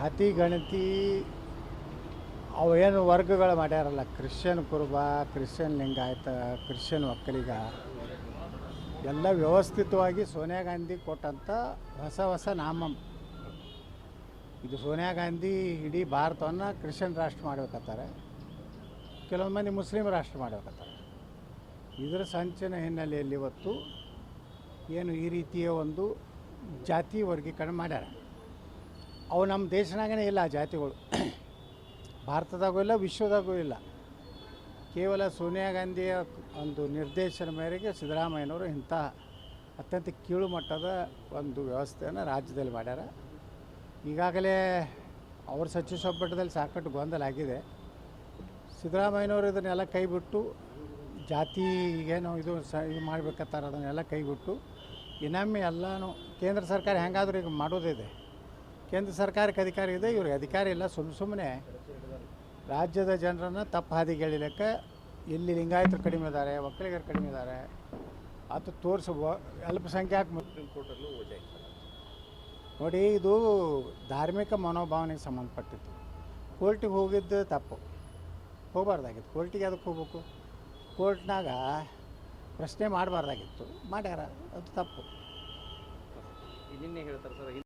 ಜಾತಿ, ಗಣತಿ, ಅವೇನು ವರ್ಗಗಳು ಮಾಡ್ಯಾರಲ್ಲ Christian Kuruba, Christian Lingayat, Christian Vokkaliga, ಎಲ್ಲ ವ್ಯವಸ್ಥಿತವಾಗಿ ಸೋನಿಯಾ ಗಾಂಧಿ ಕೊಟ್ಟಂಥ ಹೊಸ ಹೊಸ ನಾಮ ಇದು ಸೋನಿಯಾ ಗಾಂಧಿ ಇಡೀ ಭಾರತವನ್ನು ಕ್ರಿಶ್ಚಿಯನ್ ರಾಷ್ಟ್ರ ಮಾಡ್ಬೇಕತ್ತಾರೆ. ಕೆಲವೊಂದು ಮಂದಿ ಮುಸ್ಲಿಂ ರಾಷ್ಟ್ರ ಮಾಡ್ಬೇಕತ್ತಾರೆ. ಇದರ ಸಂಚಿನ ಹಿನ್ನೆಲೆಯಲ್ಲಿ ಇವತ್ತು ಏನು ಈ ರೀತಿಯ ಒಂದು ಜಾತಿ ವರ್ಗೀಕರಣ ಮಾಡ್ಯಾರ. ಅವು ನಮ್ಮ ದೇಶನಾಗೇ ಇಲ್ಲ ಆ ಜಾತಿಗಳು. ಭಾರತದಾಗೂ ಇಲ್ಲ, ವಿಶ್ವದಾಗೂ ಇಲ್ಲ. ಕೇವಲ ಸೋನಿಯಾ ಗಾಂಧಿಯ ಒಂದು ನಿರ್ದೇಶನ ಮೇರೆಗೆ ಸಿದ್ದರಾಮಯ್ಯನವರು ಇಂಥ ಅತ್ಯಂತ ಕೀಳುಮಟ್ಟದ ಒಂದು ವ್ಯವಸ್ಥೆಯನ್ನು ರಾಜ್ಯದಲ್ಲಿ ಮಾಡ್ಯಾರ. ಈಗಾಗಲೇ ಅವ್ರ ಸಚಿವ ಸಂಪುಟದಲ್ಲಿ ಸಾಕಷ್ಟು ಗೊಂದಲ ಆಗಿದೆ. ಸಿದ್ದರಾಮಯ್ಯನವರು ಇದನ್ನೆಲ್ಲ ಕೈಬಿಟ್ಟು ಜಾತಿ ಏನು ಇದು ಸ, ಇದು ಮಾಡ್ಬೇಕತ್ತಾರ ಅದನ್ನೆಲ್ಲ ಕೈಬಿಟ್ಟು ಇನ್ನೊಮ್ಮೆ ಎಲ್ಲನೂ ಕೇಂದ್ರ ಸರ್ಕಾರ ಹೆಂಗಾದರೂ ಈಗ ಮಾಡೋದಿದೆ ಕೇಂದ್ರ ಸರ್ಕಾರಕ್ಕೆ ಅಧಿಕಾರ ಇದೆ ಇವ್ರಿಗೆ ಅಧಿಕಾರ ಇಲ್ಲ ಸುಮ್ಮ ಸುಮ್ಮನೆ ರಾಜ್ಯದ ಜನರನ್ನು ತಪ್ಪು ಹಾದಿಗೆ ಎಳಿಲಿಕ್ಕೆ ಇಲ್ಲಿ ಲಿಂಗಾಯತರು ಕಡಿಮೆ ಇದ್ದಾರೆ ಒಕ್ಕಲಿಗರು ಕಡಿಮೆ ಇದ್ದಾರೆ. ಅದು ತೋರಿಸುವ ಅಲ್ಪಸಂಖ್ಯಾತ ನೋಡಿ ಇದು ಧಾರ್ಮಿಕ ಮನೋಭಾವನೆಗೆ ಸಂಬಂಧಪಟ್ಟಿತ್ತು. ಕೋರ್ಟಿಗೆ ಹೋಗಿದ್ದು ತಪ್ಪು. ಹೋಗಬಾರ್ದಾಗಿತ್ತು. ಕೋರ್ಟಿಗೆ ಅದಕ್ಕೆ ಹೋಗ್ಬೇಕು? ಕೋರ್ಟ್ನಾಗ ಪ್ರಶ್ನೆ ಮಾಡಬಾರ್ದಾಗಿತ್ತು. ಮಾಡ್ಯಾರ ಅದು ತಪ್ಪು. ಹೇಳ್ತಾರೆ ಸರ್